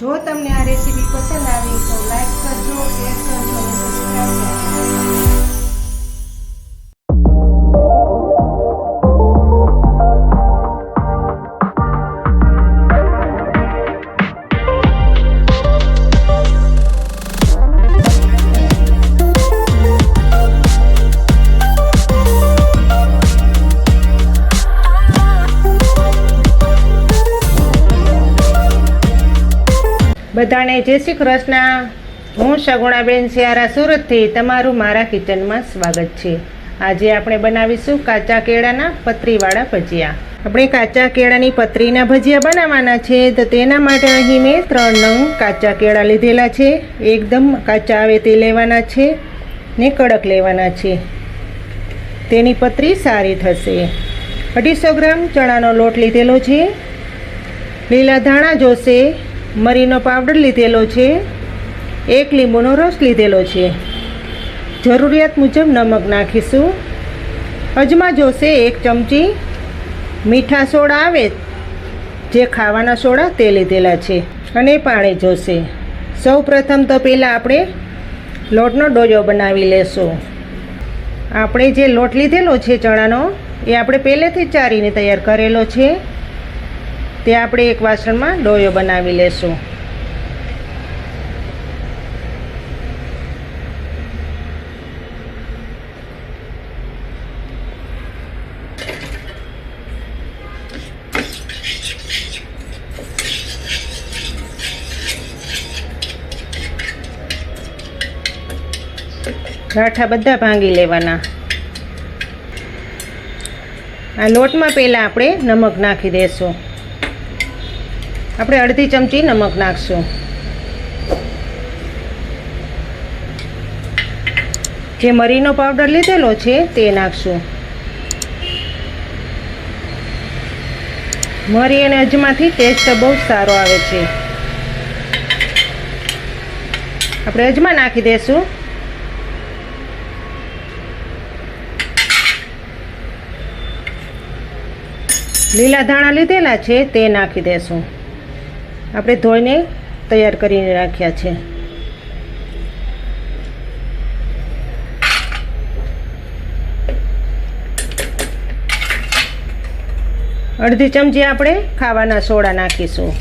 જો તમને આ રેસીપી પસંદ આવી તો લાઈક કરજો શેર કરજો અને સબસ્ક્રાઈબ કરજો. બધાને જય શ્રી કૃષ્ણ. હું સગુણાબેન સિયારા સુરતથી તમારું મારા કિચનમાં સ્વાગત છે. આજે આપણે બનાવીશું કાચા કેળાના પતરીવાળા ભજીયા. આપણે કાચા કેળાની પતરીના ભજીયા બનાવવાના છે તો તેના માટે અહીં મેં ત્રણ નંગ કાચા કેળા લીધેલા છે. એકદમ કાચા આવે તે લેવાના છે ને કડક લેવાના છે. તેની પતરી સારી થશે. અઢીસો ગ્રામ ચણાનો લોટ લીધેલો છે. લીલા ધાણા જોશે. મરીનો પાવડર લીધેલો છે. એક લીંબુનો રસ લીધેલો છે. જરૂરિયાત મુજબ નમક નાખીશું. અજમા જોશે એક ચમચી મીઠા સોડા આવે જે ખાવાના સોડા તે લીધેલા છે અને પાણી જોશે. સૌ પ્રથમ તો પહેલાં આપણે લોટનો ડોજો બનાવી લેશું. આપણે જે લોટ લીધેલો છે ચણાનો, એ આપણે પહેલેથી ચારીને તૈયાર કરેલો છે. તે આપણે એક વાસણમાં ડોયો બનાવી લેશું. ગાંઠા બધા ભાંગી લેવાના. આ લોટમાં પહેલાં આપણે નમક નાખી દઈશું આપણે અડધી ચમચી નમક નાખશું. જે મરીનો પાવડર લીધેલો છે, તે નાખશું. મરી અને અજમાથી ટેસ્ટ બહુ સારો આવે છે. આપણે અજમા નાખી દઈશું લીલા ધાણા લીધેલા છે, તે નાખી દેશું. આપણે ધોઈને તૈયાર કરીને રાખ્યા છે. અડધી ચમચી આપણે ખાવાના સોડા નાખીશું.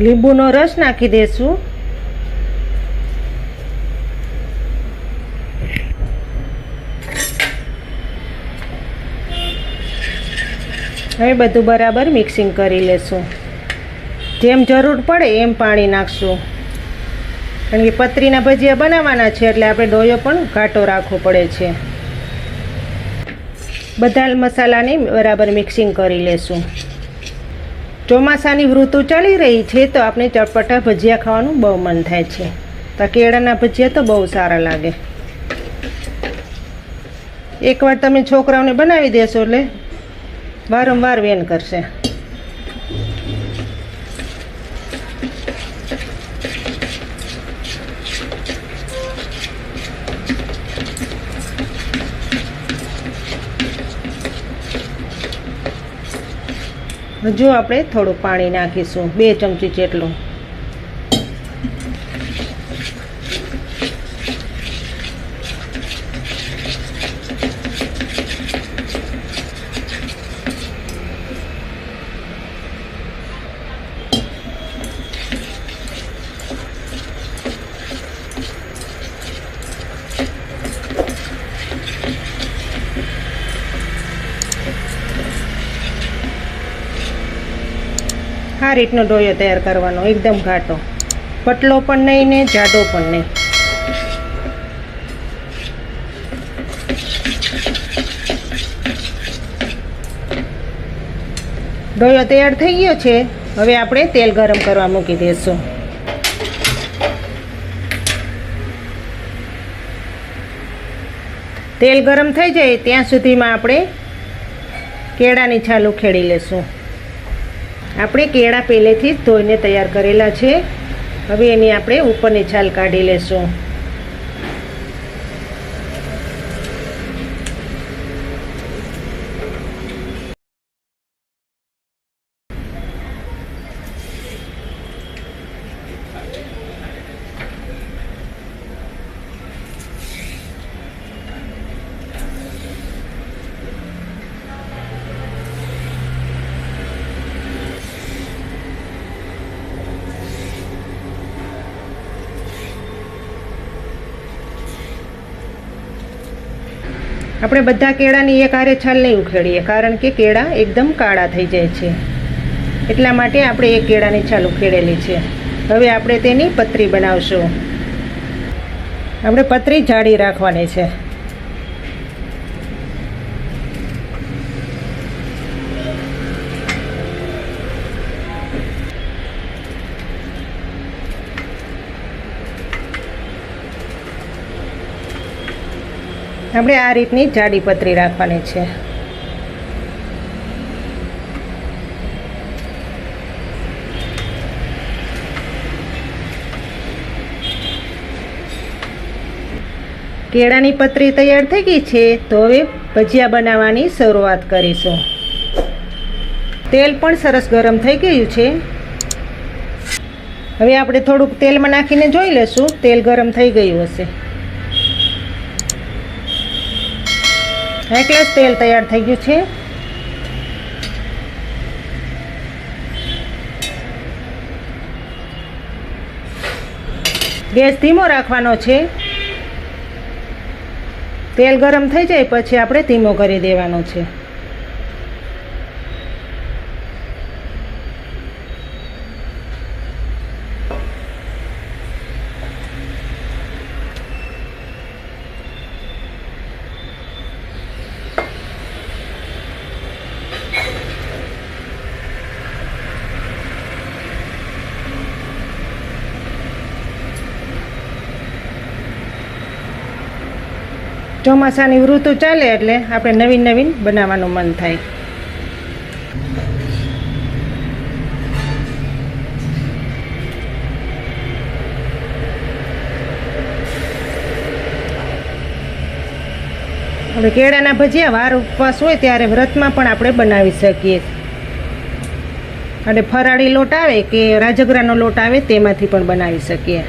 લીંબુનો રસ નાખી દઈશું હવે બધું બરાબર મિક્સિંગ કરી લેશું. જેમ જરૂર પડે એમ પાણી નાખશું. કારણ કે પતરીના ભજીયા બનાવવાના છે એટલે આપણે ડોયો પણ ઘાટો રાખવો પડે છે. બધા મસાલાને બરાબર મિક્સિંગ કરી લેશું. ચોમાસાની ઋતુ ચાલી રહી છે તો આપણે ચટપટા ભજીયા ખાવાનું બહુ મન થાય છે. તો કેળાના ભજીયા તો બહુ સારા લાગે. એકવાર તમે છોકરાઓને બનાવી દેશો એટલે વારંવાર વેન કરશે. હજુ આપણે થોડું પાણી નાખીશું બે ચમચી જેટલું. આ રીતનો ડોયો તૈયાર કરવાનો, એકદમ ઘાટો. પટલો પણ નહીં ને, જાડો પણ નહીં. ડોયો તૈયાર થઈ ગયો છે. હવે આપણે તેલ ગરમ કરવા મૂકી દઈશું. તેલ ગરમ થઈ જાય ત્યાં સુધીમાં આપણે કેળાની છાલ ઉખેડી લેશું. આપણે કેળા પહેલેથી જ ધોઈને તૈયાર કરેલા છે. હવે એની આપણે ઉપરની છાલ કાઢી લેશું. આપણે બધા કેળાની એક હારે છાલ નહીં ઉખેડીએ, કારણ કે કેળા એકદમ કાળા થઈ જાય છે. એટલા માટે આપણે એક કેળાની છાલ ઉખેડેલી છે. હવે આપણે તેની પતરી બનાવશું. આપણે પતરી જાડી રાખવાની છે. આપણે આ રીતની જાડી પતરી રાખવાની છે. કેળાની પતરી તૈયાર થઈ ગઈ છે, તો હવે ભજીયા બનાવવાની શરૂઆત કરીશું. તેલ પણ સરસ ગરમ થઈ ગયું છે. હવે આપણે થોડુંક તેલમાં નાખીને જોઈ લેશું તેલ ગરમ થઈ ગયું હશે. એકલા તેલ તૈયાર થઈ ગયું છે. ગેસ ધીમો રાખવાનો છે. તેલ ગરમ થઈ જાય પછી આપણે ધીમો કરી દેવાનો છે. ચોમાસાની ઋતુ ચાલે એટલે આપણે નવીન નવીન બનાવવાનું મન થાય. હવે કેળાના ભજીયા વાર ઉપવાસ હોય ત્યારે વ્રતમાં પણ આપણે બનાવી શકીએ. અને ફરાળી લોટ આવે કે રાજગરાનો લોટ આવે તેમાંથી પણ બનાવી શકીએ.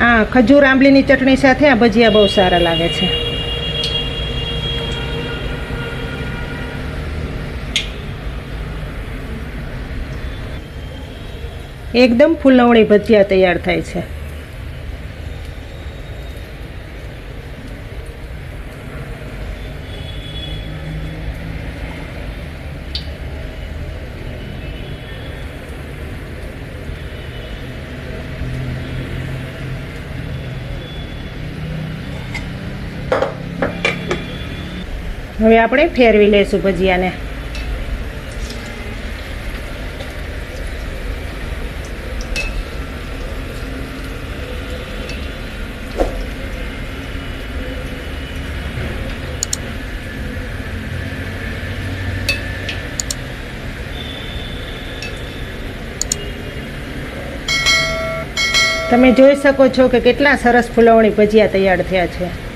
આ ખજૂર આંબલીની ચટણી સાથે આ ભજીયા બહુ સારા લાગે છે. એકદમ ફૂલવણી ભજીયા તૈયાર થાય છે. હવે આપણે ફેરવી લઈશું ભજીયાને. તમે જોઈ શકો છો કે કેટલા સરસ ફૂલવણી ભજીયા તૈયાર થયા છે.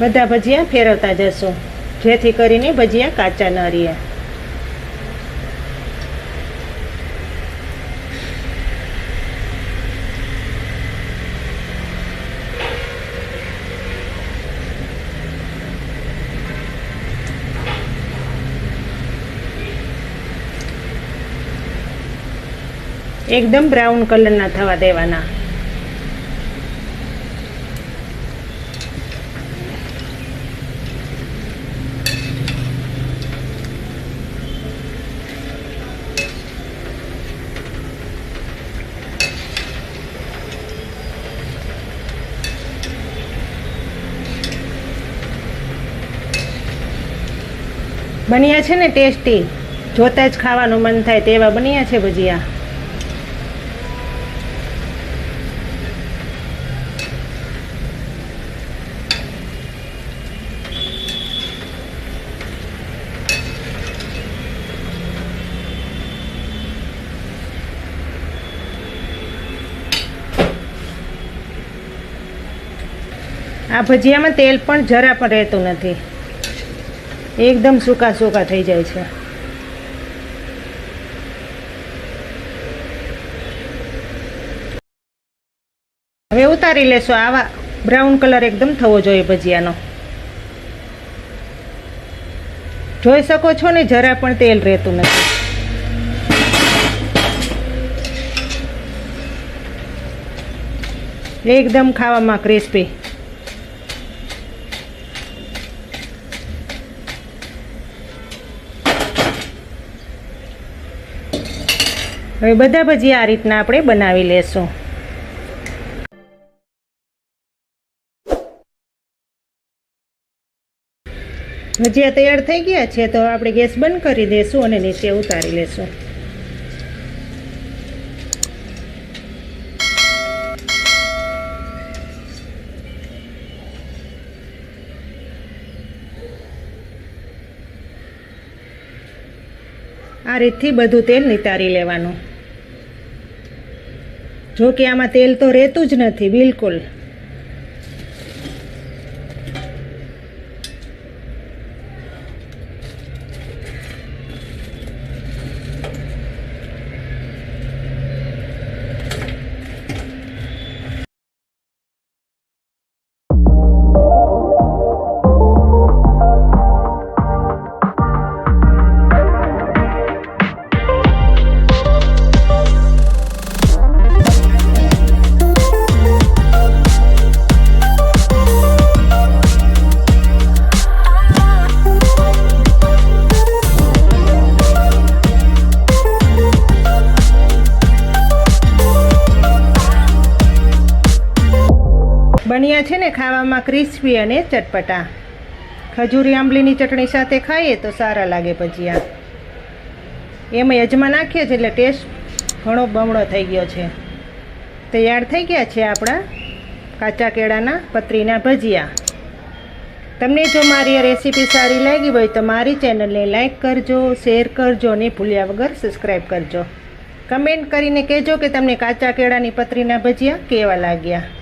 બધા ભજીયા ફેરવતા જશું. જેથી કરીને ભજીયા કાચા ન રહે એકદમ બ્રાઉન કલરના થવા દેવાના. બન્યા છે ને ટેસ્ટી. જોતા જ ખાવાનું મન થાય તેવા બન્યા છે ભજીયા આ ભજીયામાં તેલ પણ જરા પણ રહેતું નથી. એકદમ સૂકા સૂકા થઈ જાય છે. હવે ઉતારી લેશો, આવા બ્રાઉન કલર એકદમ થવો જોઈએ ભજીયાનો. જોઈ શકો છો ને, જરા પણ તેલ રહેતું નથી. એકદમ ખાવામાં ક્રિસ્પી હવે બધા ભજીયા આ રીતના આપણે બનાવી લેશું. ભજીયા તૈયાર થઈ ગયા છે, તો આપણે ગેસ બંધ કરી દઈશું અને નીચે ઉતારી લેશું. આ રીતથી બધું તેલ નિતારી લેવાનું. જો કે આમાં તેલ તો રહેતું જ નથી બિલકુલ. ખાવામાં ક્રિસ્પી અને ચટપટા. ખજૂરી આંબલીની ચટણી સાથે ખાઈએ તો સારા લાગે ભજીયા. એમાં અજમા નાખીએ છીએ એટલે ટેસ્ટ ઘણો બમણો થઈ ગયો છે. તૈયાર થઈ ગયા છે આપણા કાચા કેળાના પતરીના ભજીયા. તમને જો મારી આ રેસીપી સારી લાગી હોય તો મારી ચેનલને લાઇક કરજો, શેર કરજો અને ભૂલ્યા વગર સબસ્ક્રાઈબ કરજો. કમેન્ટ કરીને કહેજો કે તમને કાચા કેળાની પતરીના ભજીયા કેવા લાગ્યા.